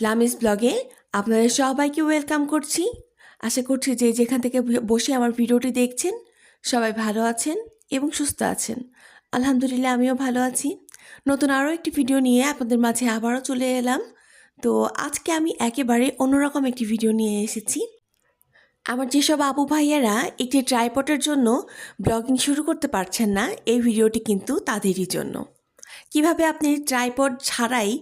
লামিস ব্লগে আপনাদের সবাইকে ওয়েলকাম করছি। আশা করছি যে যেখান থেকে বসে আমার ভিডিওটি দেখছেন, সবাই ভালো আছেন এবং সুস্থ আছেন। আলহামদুলিল্লাহ, আমিও ভালো আছি। নতুন আরও একটি ভিডিও নিয়ে আপনাদের মাঝে আবারও চলে এলাম। তো আজকে আমি একেবারে অন্যরকম একটি ভিডিও নিয়ে এসেছি। আমার যেসব আবু ভাইয়ারা একটি ট্রাইপটের জন্য ব্লগিং শুরু করতে পারছেন না, এই ভিডিওটি কিন্তু তাদেরই জন্য। কীভাবে আপনি ট্রাইপড ছাড়াই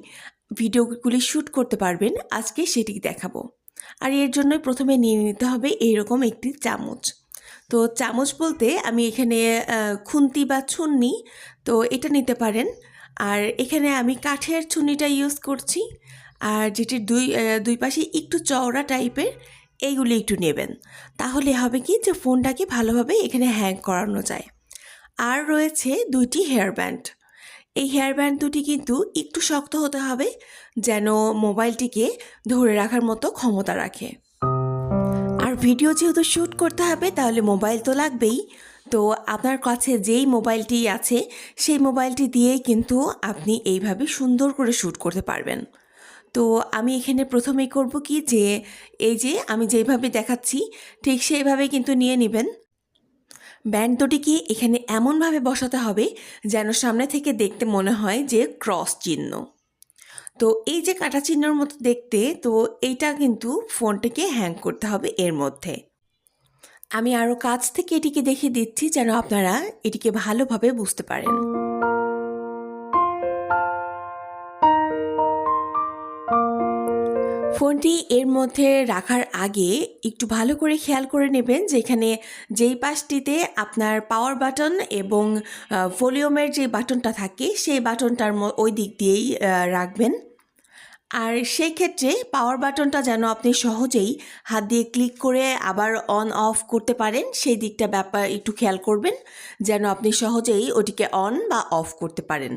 ভিডিওগুলি শ্যুট করতে পারবেন, আজকে সেটি দেখাবো। আর এর জন্য প্রথমে নিয়ে নিতে হবে এইরকম একটি চামচ। তো চামচ বলতে আমি এখানে খুন্তি বা ছুন্নি, তো এটা নিতে পারেন। আর এখানে আমি কাঠের ছুনিটা ইউজ করছি। আর যেটির দুই দুই পাশে একটু চওড়া টাইপের, এইগুলি একটু নেবেন। তাহলে হবে কি যে ফোনটাকে ভালোভাবে এখানে হ্যাং করানো যায়। আর রয়েছে দুইটি হেয়ার ব্যান্ড এই হেয়ার ব্যান্ড দুটি কিন্তু একটু শক্ত হতে হবে, যেন মোবাইলটিকে ধরে রাখার মতো ক্ষমতা রাখে। আর ভিডিও যেহেতু শ্যুট করতে হবে, তাহলে মোবাইল তো লাগবেই। তো আপনার কাছে যেই মোবাইলটি আছে, সেই মোবাইলটি দিয়েই কিন্তু আপনি এইভাবে সুন্দর করে শ্যুট করতে পারবেন। তো আমি এখানে প্রথমেই করব কি যে, এই যে আমি যেইভাবে দেখাচ্ছি, ঠিক সেইভাবে কিন্তু নিয়ে নেবেন। ব্যান্ড দুটিকে এখানে এমনভাবে বসাতে হবে যেন সামনে থেকে দেখতে মনে হয় যে ক্রস চিহ্ন? তো এই যে কাটা চিহ্নর মতো দেখতে, তো এইটা কিন্তু ফোনটিকে হ্যাং করতে হবে এর মধ্যে। আমি আরও কাছ থেকে এটিকে দেখে দিচ্ছি যেন আপনারা এটিকে ভালোভাবে বুঝতে পারেন। ফোনটি এর মধ্যে রাখার আগে একটু ভালো করে খেয়াল করে নেবেন যেখানে যেই পাশটিতে আপনার পাওয়ার বাটন এবং ভলিউমের যে বাটনটা থাকে সেই বাটনটার ওই দিক দিয়েই রাখবেন। আর সেই ক্ষেত্রে পাওয়ার বাটনটা যেন আপনি সহজেই হাত দিয়ে ক্লিক করে আবার অন অফ করতে পারেন, সেই দিকটা ব্যাপার একটু খেয়াল করবেন, যেন আপনি সহজেই ওটিকে অন বা অফ করতে পারেন।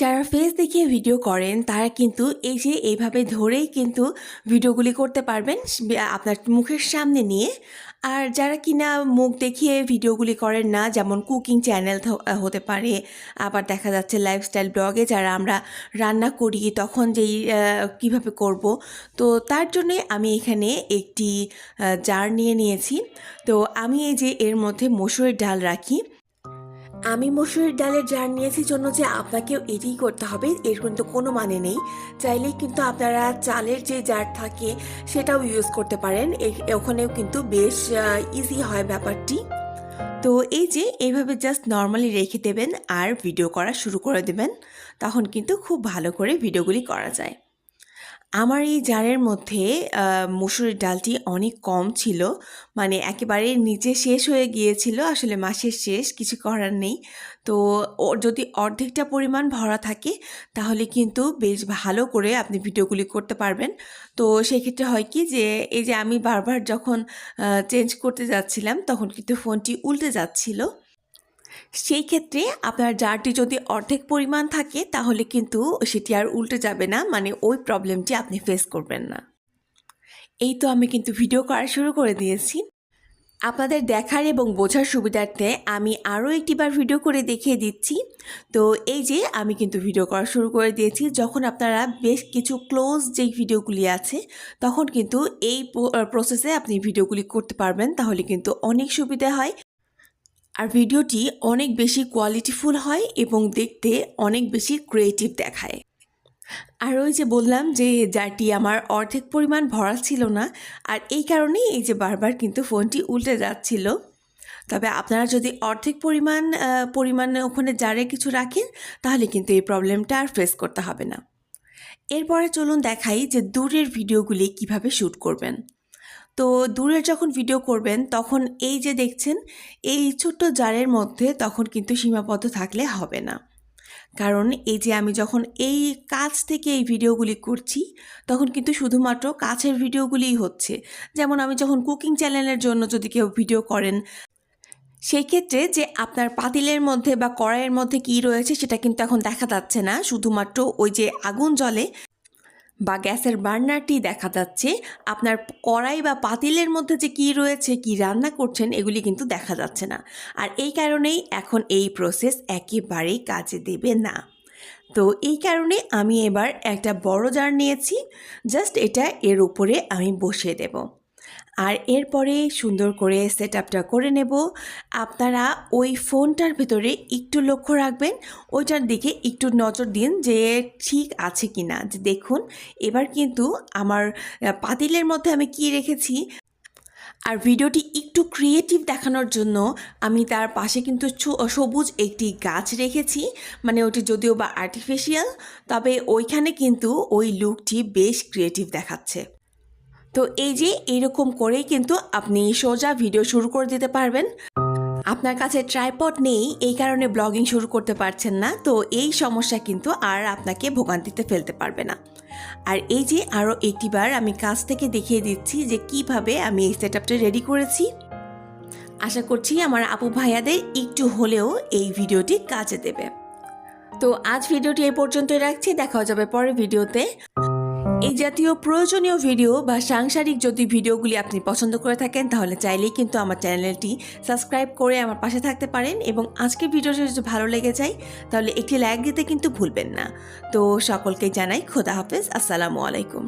যারা ফেস দেখিয়ে ভিডিও করেন, তারা কিন্তু এই যে এইভাবে ধরেই কিন্তু ভিডিওগুলি করতে পারবেন আপনার মুখের সামনে নিয়ে। আর যারা কিনা মুখ দেখিয়ে ভিডিওগুলি করেন না, যেমন কুকিং চ্যানেল হতে পারে, আবার দেখা যাচ্ছে লাইফস্টাইল ব্লগে যারা আমরা রান্না করি, তখন যেই কীভাবে করব, তো তার জন্যে আমি এখানে একটি জার নিয়ে নিয়েছি। তো আমি এই যে এর মধ্যে মসুরের ডাল রাখি। আমি মসুরের ডালের জার নিয়েছি জন্য যে আপনাকেও এটি করতে হবে, এর কিন্তু কোনো মানে নেই। চাইলেই কিন্তু আপনারা চালের যে জার থাকে সেটাও ইউজ করতে পারেন। ওখানেও কিন্তু বেশ ইজি হয় ব্যাপারটি। তো এই যে এইভাবে জাস্ট নর্মালি রেখে দেবেন আর ভিডিও করা শুরু করে দেবেন, তখন কিন্তু খুব ভালো করে ভিডিওগুলি করা যায়। আমার এই জারের মধ্যে মসুরের ডালটি অনেক কম ছিল। মানে একেবারে নিচে শেষ হয়ে গিয়েছিল, আসলে মাসের শেষ, কিছু করার নেই। তো যদি অর্ধেকটা পরিমাণ ভরা থাকে, তাহলে কিন্তু বেশ ভালো করে আপনি ভিডিওগুলি করতে পারবেন। তো সেক্ষেত্রে হয় কি যে, এই যে আমি বারবার যখন চেঞ্জ করতে যাচ্ছিলাম, তখন কিন্তু ফোনটি উল্টে যাচ্ছিল। সেই ক্ষেত্রে আপনার জারটি যদি অর্ধেক পরিমাণ থাকে, তাহলে কিন্তু সেটি আর উল্টে যাবে না মানে ওই প্রবলেমটি আপনি ফেস করবেন না। এই তো আমি কিন্তু ভিডিও করা শুরু করে দিয়েছি। আপনাদের দেখার এবং বোঝার সুবিধার্থে আমি আরও একটিবার ভিডিও করে দেখিয়ে দিচ্ছি। তো এই যে আমি কিন্তু ভিডিও করা শুরু করে দিয়েছি, যখন আপনারা বেশ কিছু ক্লোজ যেই ভিডিওগুলি আছে, তখন কিন্তু এই প্রসেসে আপনি ভিডিওগুলি করতে পারবেন, তাহলে কিন্তু অনেক সুবিধা হয়। আর ভিডিওটি অনেক বেশি কোয়ালিটিফুল হয় এবং দেখতে অনেক বেশি ক্রিয়েটিভ দেখায়। আর ওই যে বললাম যে জারটি আমার অর্ধেক পরিমাণ ভরা ছিল না, আর এই কারণেই এই যে বারবার কিন্তু ফোনটি উল্টে যাচ্ছিল। তবে আপনারা যদি অর্ধেক পরিমাণ পরিমাণ ওখানে জারে কিছু রাখেন, তাহলে কিন্তু এই প্রবলেমটা আর ফেস করতে হবে না। এরপরে চলুন দেখাই যে দূরের ভিডিওগুলি কীভাবে শ্যুট করবেন। তো দূরের যখন ভিডিও করবেন, তখন এই যে দেখছেন, এই ছোট্ট জারের মধ্যে তখন কিন্তু সীমাবদ্ধ থাকলে হবে না। কারণ এই যে আমি যখন এই কাজ থেকে এই ভিডিওগুলি করছি, তখন কিন্তু শুধুমাত্র কাছের ভিডিওগুলিই হচ্ছে। যেমন আমি যখন কুকিং চ্যানেলের জন্য যদি কেউ ভিডিও করেন সেই ক্ষেত্রে যে আপনার পাতিলের মধ্যে বা কড়াইয়ের মধ্যে কি রয়েছে, সেটা কিন্তু এখন দেখা যাচ্ছে না। শুধুমাত্র ওই যে আগুন জ্বলে বা গ্যাসের বার্নারটি দেখা যাচ্ছে, আপনার কড়াই বা পাতিলের মধ্যে যে কি রয়েছে, কি রান্না করছেন, এগুলি কিন্তু দেখা যাচ্ছে না। আর এই কারণেই এখন এই প্রসেস একেবারেই কাজে দেবে না। তো এই কারণে আমি এবার একটা বড় জার নিয়েছি জাস্ট এটা এর উপরে আমি বসিয়ে দেব। আর এরপরে সুন্দর করে সেট আপটা করে নেব। আপনারা ওই ফোনটার ভেতরে একটু লক্ষ্য রাখবেন, ওইটার দিকে একটু নজর দিন যে ঠিক আছে কি না যে দেখুন, এবার কিন্তু আমার পাতিলের মধ্যে আমি কি রেখেছি? আর ভিডিওটি একটু ক্রিয়েটিভ দেখানোর জন্য আমি তার পাশে কিন্তু সবুজ একটি গাছ রেখেছি। মানে ওটি যদিও বা আর্টিফিশিয়াল তবে ওইখানে কিন্তু ওই লুকটি বেশ ক্রিয়েটিভ দেখাচ্ছে। তো এই যে এরকম করেই কিন্তু আপনি সোজা ভিডিও শুরু করে দিতে পারবেন। আপনার কাছে ট্রাইপড নেই, এই কারণে ব্লগিং শুরু করতে পারছেন না, তো এই সমস্যা কিন্তু আর আপনাকে ভোগান্তিতে ফেলতে পারবে না। আর এই যে আরও একটিবার আমি কাছ থেকে দেখিয়ে দিচ্ছি যে কীভাবে আমি এই সেট রেডি করেছি। আশা করছি আমার আপু ভাইয়াদের একটু হলেও এই ভিডিওটি কাজে দেবে। তো আজ ভিডিওটি এই পর্যন্তই রাখছি, দেখা যাবে পরের ভিডিওতে এই জাতীয় প্রয়োজনীয় ভিডিও বা সাংসারিক যদি ভিডিওগুলি আপনি পছন্দ করে থাকেন, তাহলে চাইলেই কিন্তু আমার চ্যানেলটি সাবস্ক্রাইব করে আমার পাশে থাকতে পারেন এবং আজকের ভিডিওটা যদি ভালো লেগে যায়, তাহলে একটি লাইক দিতে কিন্তু ভুলবেন না। তো সকলকে জানাই খোদা হাফেজ, আসসালামু আলাইকুম।